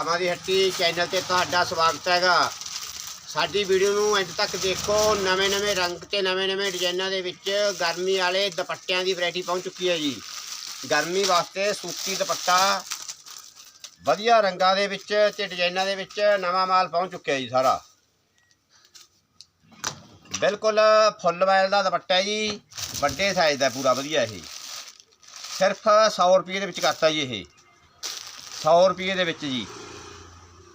ਭਰਾਵਾਂ ਦੀ ਹੱਟੀ ਚੈਨਲ ਤੇ ਤੁਹਾਡਾ ਸਵਾਗਤ ਹੈਗਾ। ਸਾਡੀ ਵੀਡੀਓ ਨੂੰ ਅੰਤ ਤੱਕ ਦੇਖੋ। ਨਵੇਂ-ਨਵੇਂ ਰੰਗ ਤੇ ਨਵੇਂ-ਨਵੇਂ ਡਿਜ਼ਾਈਨਾਂ ਦੇ ਵਿੱਚ ਗਰਮੀ ਵਾਲੇ ਦੁਪੱਟਿਆਂ ਦੀ ਵੈਰਾਈਟੀ ਪਹੁੰਚ ਚੁੱਕੀ ਹੈ ਜੀ। ਗਰਮੀ ਵਾਸਤੇ ਸੂਤੀ ਦੁਪੱਟਾ, ਵਧੀਆ ਰੰਗਾਂ ਦੇ ਵਿੱਚ ਤੇ ਡਿਜ਼ਾਈਨਾਂ ਦੇ ਵਿੱਚ ਨਵਾਂ ਮਾਲ ਪਹੁੰਚ ਚੁੱਕਿਆ ਜੀ ਸਾਰਾ। ਬਿਲਕੁਲ ਫੁੱਲ ਵਾਇਲ ਦਾ ਦੁਪੱਟਾ ਜੀ। ਵੱਡੇ ਸਾਈਜ਼ ਦਾ ਪੂਰਾ ਵਧੀਆ ਇਹ। ਸਿਰਫ 100 ਰੁਪਏ ਦੇ ਵਿੱਚ ਕਰਤਾ ਜੀ ਇਹ। 100 ਰੁਪਏ ਦੇ ਵਿੱਚ ਜੀ।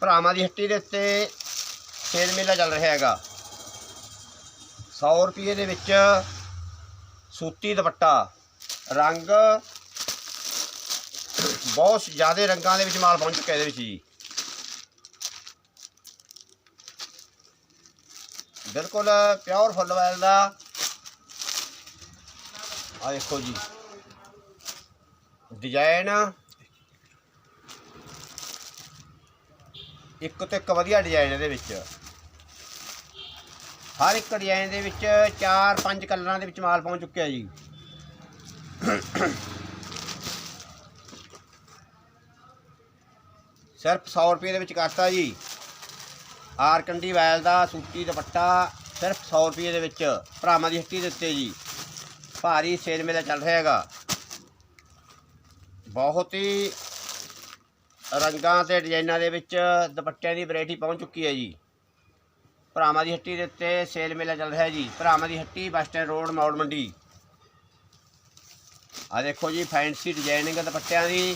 ਭਰਾਵਾਂ ਦੀ ਹੱਟੀ ਦੇ ਉੱਤੇ ਸੇਲ ਮੇਲਾ ਚੱਲ ਰਿਹਾ ਹੈਗਾ। 100 ਰੁਪਏ ਦੇ ਵਿੱਚ ਸੂਤੀ ਦੁਪੱਟਾ, ਰੰਗ ਬਹੁਤ ਜ਼ਿਆਦਾ ਰੰਗਾਂ ਦੇ ਵਿੱਚ ਮਾਲ ਪਹੁੰਚ ਚੁੱਕਿਆ ਇਹਦੇ ਵਿੱਚ ਜੀ। ਬਿਲਕੁਲ ਪਿਓਰ ਫੁੱਲ ਵੈਲ ਦਾ। ਆ ਦੇਖੋ ਜੀ। ਡਿਜ਼ਾਈਨ ਇੱਕ ਤੋਂ ਇੱਕ ਵਧੀਆ ਡਿਜ਼ਾਈਨ ਇਹਦੇ ਵਿੱਚ। ਹਰ ਇੱਕ ਡਿਜ਼ਾਈਨ ਦੇ ਵਿੱਚ 4-5 ਕਲਰਾਂ ਦੇ ਵਿੱਚ ਮਾਲ ਪਹੁੰਚ ਚੁੱਕਿਆ ਜੀ। ਸਿਰਫ 100 ਰੁਪਏ ਦੇ ਵਿੱਚ ਕਰਤਾ ਜੀ। ਆਰਕੰਡੀ ਵੈਲ ਦਾ ਸੂਤੀ ਦੁਪੱਟਾ ਸਿਰਫ 100 ਰੁਪਏ ਦੇ ਵਿੱਚ ਭਰਾਵਾਂ ਦੀ ਹੱਟੀ ਦੇ ਉੱਤੇ ਜੀ। ਭਾਰੀ ਸੇਲ ਮੇਲਾ ਚੱਲ ਰਿਹਾ ਹੈਗਾ। ਬਹੁਤ ਹੀ ਰੰਗਾਂ ਤੇ ਡਿਜ਼ਾਈਨਾਂ ਦੇ ਵਿੱਚ ਦੁਪੱਟਿਆਂ ਦੀ ਵੈਰਾਈਟੀ ਪਹੁੰਚ ਚੁੱਕੀ ਹੈ ਜੀ। ਭਰਾਵਾਂ ਦੀ ਹੱਟੀ ਦੇ ਉੱਤੇ ਸੇਲ ਮੇਲਾ ਚੱਲ ਰਿਹਾ ਜੀ। ਭਰਾਵਾਂ ਦੀ ਹੱਟੀ bus stand road, Maur Mandi. ਆ ਦੇਖੋ ਜੀ, ਫੈਂਸੀ ਡਿਜ਼ਾਈਨਿੰਗ ਦੁਪੱਟਿਆਂ ਦੀ।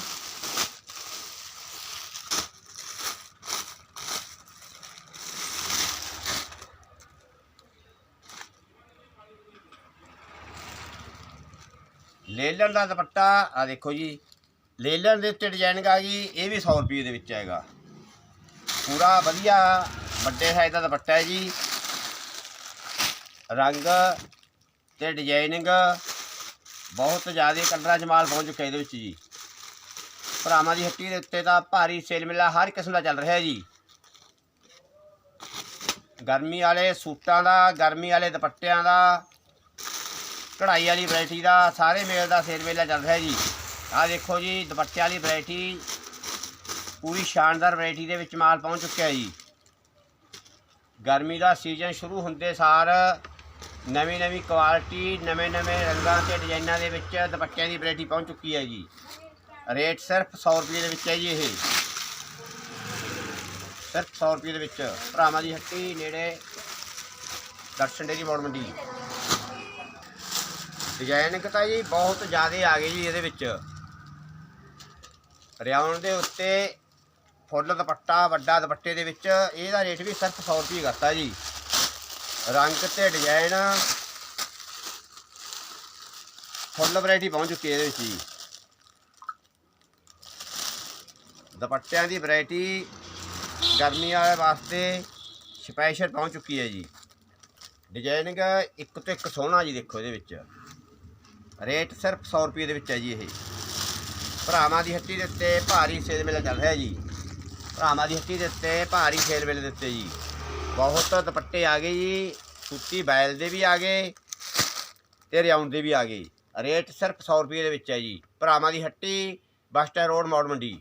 ਲੇਲਨ ਦਾ ਦੁਪੱਟਾ ਆ ਦੇਖੋ ਜੀ। ਲੇਲਨ ਦੇ ਉੱਤੇ ਡਿਜ਼ਾਈਨਿੰਗ ਆ ਗਈ ਇਹ ਵੀ 100 ਰੁਪਏ ਦੇ ਵਿੱਚ ਆਏਗਾ ਪੂਰਾ ਵਧੀਆ, ਵੱਡੇ ਸਾਈਜ਼ ਦਾ ਦੁਪੱਟਾ ਹੈ ਜੀ। ਰੰਗ ਤੇ ਡਿਜ਼ਾਈਨਿੰਗ ਬਹੁਤ ਜ਼ਿਆਦਾ ਕਲਰਾਂ 'ਚ ਮਾਲ ਪਹੁੰਚ ਚੁੱਕਿਆ ਇਹਦੇ ਵਿੱਚ ਜੀ। ਭਰਾਵਾਂ ਦੀ ਹੱਟੀ ਦੇ ਉੱਤੇ ਤਾਂ ਭਾਰੀ ਸੇਲ ਮੇਲਾ ਹਰ ਕਿਸਮ ਦਾ ਚੱਲ ਰਿਹਾ ਜੀ। ਗਰਮੀ ਵਾਲੇ ਸੂਟਾਂ ਦਾ, ਗਰਮੀ ਵਾਲੇ ਦੁਪੱਟਿਆਂ ਦਾ, ਕਢਾਈ ਵਾਲੀ ਵੈਰਾਈਟੀ ਦਾ, ਸਾਰੇ ਮੇਲ ਦਾ ਸੇਲ ਮੇਲਾ ਚੱਲ ਰਿਹਾ ਜੀ। ਆਹ ਦੇਖੋ ਜੀ, ਦੁਪੱਟੇ ਵਾਲੀ ਵੈਰਾਈਟੀ ਪੂਰੀ ਸ਼ਾਨਦਾਰ ਵੈਰਾਈਟੀ ਦੇ ਵਿੱਚ ਮਾਲ ਪਹੁੰਚ ਚੁੱਕਿਆ ਜੀ। ਗਰਮੀ ਦਾ ਸੀਜ਼ਨ ਸ਼ੁਰੂ ਹੁੰਦੇ ਸਾਰ ਨਵੀਂ ਨਵੀਂ ਕੁਆਲਿਟੀ ਨਵੇਂ ਨਵੇਂ ਰੰਗਾਂ ਤੇ ਡਿਜ਼ਾਈਨਾਂ ਦੇ ਵਿੱਚ ਦੁਪੱਟਿਆਂ ਦੀ ਵੈਰਾਈਟੀ ਪਹੁੰਚ ਚੁੱਕੀ ਹੈ ਜੀ। ਰੇਟ ਸਿਰਫ 100 ਰੁਪਏ ਦੇ ਵਿੱਚ ਹੈ ਜੀ ਇਹ। ਸਿਰਫ 100 ਰੁਪਏ ਦੇ ਵਿੱਚ, ਭਰਾਵਾਂ ਦੀ ਹੱਟੀ ਨੇੜੇ ਦਰਸ਼ਨ ਡੇਰੀ ਮੋੜ ਮੰਡੀ। ਡਿਜ਼ਾਈਨਿੰਗ ਤਾਂ ਜੀ ਬਹੁਤ ਜ਼ਿਆਦਾ ਆ ਗਏ ਜੀ ਇਹਦੇ ਵਿੱਚ। ਰਿਆਉਣ ਦੇ ਉੱਤੇ ਫੁੱਲ ਦੁਪੱਟਾ, ਵੱਡਾ ਦੁਪੱਟੇ ਦੇ ਵਿੱਚ ਇਹਦਾ ਰੇਟ ਵੀ ਸਿਰਫ 100 ਰੁਪਏ ਕਰਤਾ ਜੀ। ਰੰਗ ਤੇ ਡਿਜ਼ਾਈਨ ਫੁੱਲ ਵੈਰਾਈਟੀ ਪਹੁੰਚ ਚੁੱਕੀ ਹੈ ਇਹਦੇ ਵਿੱਚ ਜੀ। ਦੁਪੱਟਿਆਂ ਦੀ ਵੈਰਾਈਟੀ ਗਰਮੀ ਵਾਲੇ ਵਾਸਤੇ ਸਪੈਸ਼ਲ ਪਹੁੰਚ ਚੁੱਕੀ ਹੈ ਜੀ। ਡਿਜ਼ਾਈਨਿੰਗ ਇੱਕ ਤੋਂ ਇੱਕ ਸੋਹਣਾ ਜੀ ਦੇਖੋ ਇਹਦੇ ਵਿੱਚ। ਰੇਟ ਸਿਰਫ 100 ਰੁਪਏ ਦੇ ਵਿੱਚ ਹੈ ਜੀ ਇਹ। ਭਰਾਵਾਂ ਦੀ ਹੱਟੀ ਦੇ ਉੱਤੇ ਭਾਰੀ ਸੇਲ ਮੇਲਾ ਚੱਲ ਰਿਹਾ ਜੀ। ਭਰਾਵਾਂ ਦੀ ਹੱਟੀ ਦੇ ਉੱਤੇ ਭਾਰੀ ਸੇਲ ਮੇਲੇ ਦੇ ਉੱਤੇ ਜੀ। ਬਹੁਤ ਦੁਪੱਟੇ ਆ ਗਏ ਜੀ, ਸੁੱਤੀ ਬੈਲ ਦੇ ਵੀ ਆ ਗਏ ਤੇ ਰਿਆਉਣ ਦੇ ਵੀ ਆ ਗਏ। ਰੇਟ ਸਿਰਫ 100 ਰੁਪਏ ਦੇ ਵਿੱਚ ਹੈ ਜੀ। ਭਰਾਵਾਂ ਦੀ ਹੱਟੀ, bus stand road, Maur Mandi.